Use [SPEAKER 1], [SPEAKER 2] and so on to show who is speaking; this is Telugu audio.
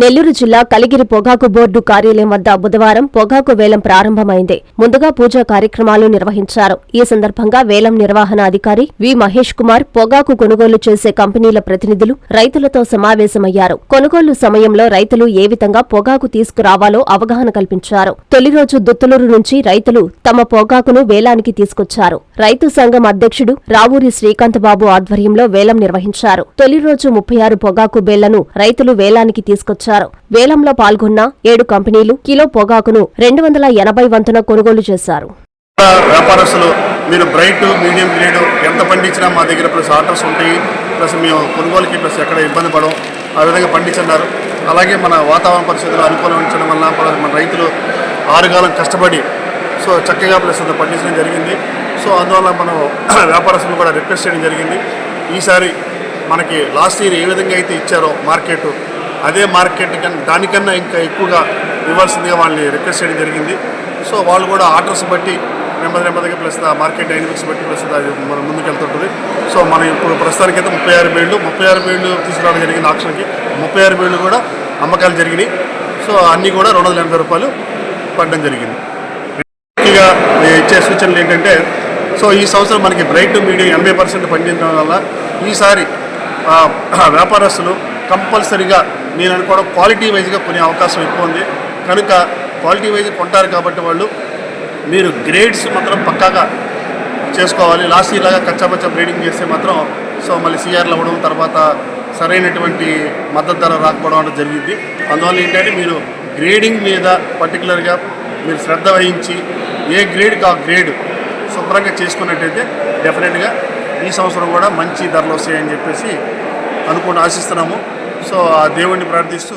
[SPEAKER 1] నెల్లూరు జిల్లా కలిగిరి పొగాకు బోర్డు కార్యాలయం వద్ద బుధవారం పొగాకు వేలం ప్రారంభమైంది. ముందుగా పూజా కార్యక్రమాలు నిర్వహించారు. ఈ సందర్భంగా వేలం నిర్వహణ అధికారి వి. మహేష్ కుమార్ పొగాకు కొనుగోలు చేసే కంపెనీల ప్రతినిధులు రైతులతో సమావేశమయ్యారు. కొనుగోలు సమయంలో రైతులు ఏ విధంగా పొగాకు తీసుకురావాలో అవగాహన కల్పించారు. తొలి రోజు దుత్తులూరు నుంచి రైతులు తమ పొగాకును వేలానికి తీసుకొచ్చారు. రైతు సంఘం అధ్యక్షుడు రావూరి శ్రీకాంత్ బాబు ఆధ్వర్యంలో వేలం నిర్వహించారు. తొలి రోజు ముప్పై ఆరు పొగాకు బేళ్ళను రైతులు వేలానికి తీసుకొచ్చారు. వేలంలో పాల్గొన్న ఏడు కంపెనీలు కిలో పొగాకును రెండు వందల ఎనభై వంతున కొనుగోలు చేశారు.
[SPEAKER 2] వ్యాపారస్తులు మీరు బ్రైట్ మీడియం గ్రేడ్ ఎంత పండించినా మా దగ్గర ప్లస్ ఆర్డర్స్ ఉంటాయి. ప్లస్ మేము కొనుగోలుకి ప్లస్ ఎక్కడ ఇబ్బంది పడం ఆ విధంగా పండించున్నారు. అలాగే మన వాతావరణ పరిస్థితులు అనుకూలించడం వల్ల మన- మన రైతులు ఆరుగాలం కష్టపడి సో చక్కగా ప్లస్ అంత పండించడం జరిగింది. సో అందువల్ల మనం వ్యాపారస్తులు కూడా రిక్వెస్ట్ చేయడం జరిగింది. ఈసారి మనకి లాస్ట్ ఇయర్ ఏ విధంగా అయితే ఇచ్చారో మార్కెట్ అదే మార్కెట్ కన్నా దానికన్నా ఇంకా ఎక్కువగా ఇవ్వాల్సిందిగా వాళ్ళని రిక్వెస్ట్ చేయడం జరిగింది. సో వాళ్ళు కూడా ఆర్డర్స్ బట్టి నెమ్మది నెమ్మదిగా ప్లస్ మార్కెట్ డైనమిక్స్ బట్టి ప్లస్ అది మనం ముందుకెళ్తుంటుంది. సో మనం ఇప్పుడు ప్రస్తుతానికైతే ముప్పై ఆరు బేళ్ళు ముప్పై ఆరు బేళ్ళు తీసుకురావడం జరిగింది ఆక్షన్కి. ముప్పై ఆరు బేళ్ళు కూడా అమ్మకాలు జరిగినాయి. సో అన్నీ కూడా రెండు వందల ఎనభై రూపాయలు పడడం జరిగింది. ముఖ్యంగా ఇచ్చే సూచనలు ఏంటంటే సో ఈ సంవత్సరం మనకి బ్రైట్ మీడియం ఎనభై పర్సెంట్ పండించడం వల్ల ఈసారి వ్యాపారస్తులు కంపల్సరిగా నేను అనుకోవడం క్వాలిటీ వైజ్గా కొనే అవకాశం ఎక్కువ ఉంది. కనుక క్వాలిటీ వైజ్ కొంటారు కాబట్టి వాళ్ళు మీరు గ్రేడ్స్ మాత్రం పక్కాగా చేసుకోవాలి. లాస్ట్ ఇయర్ లాగా కచ్చాపచ్చా బ్రీడింగ్ చేస్తే మాత్రం సో మళ్ళీ సిఆర్లు అవ్వడం తర్వాత సరైనటువంటి మద్దతు ధర రాకపోవడం అనేది జరిగింది. అందువల్ల ఏంటంటే మీరు గ్రేడింగ్ మీద పర్టికులర్గా మీరు శ్రద్ధ వహించి ఏ గ్రేడ్కి ఆ గ్రేడ్ శుభ్రంగా చేసుకున్నట్టయితే డెఫినెట్గా ఈ సంవత్సరం కూడా మంచి ధరలు వస్తాయని చెప్పేసి అనుకుని ఆశిస్తున్నాము. సో ఆ దేవుణ్ణి ప్రార్థిస్తూ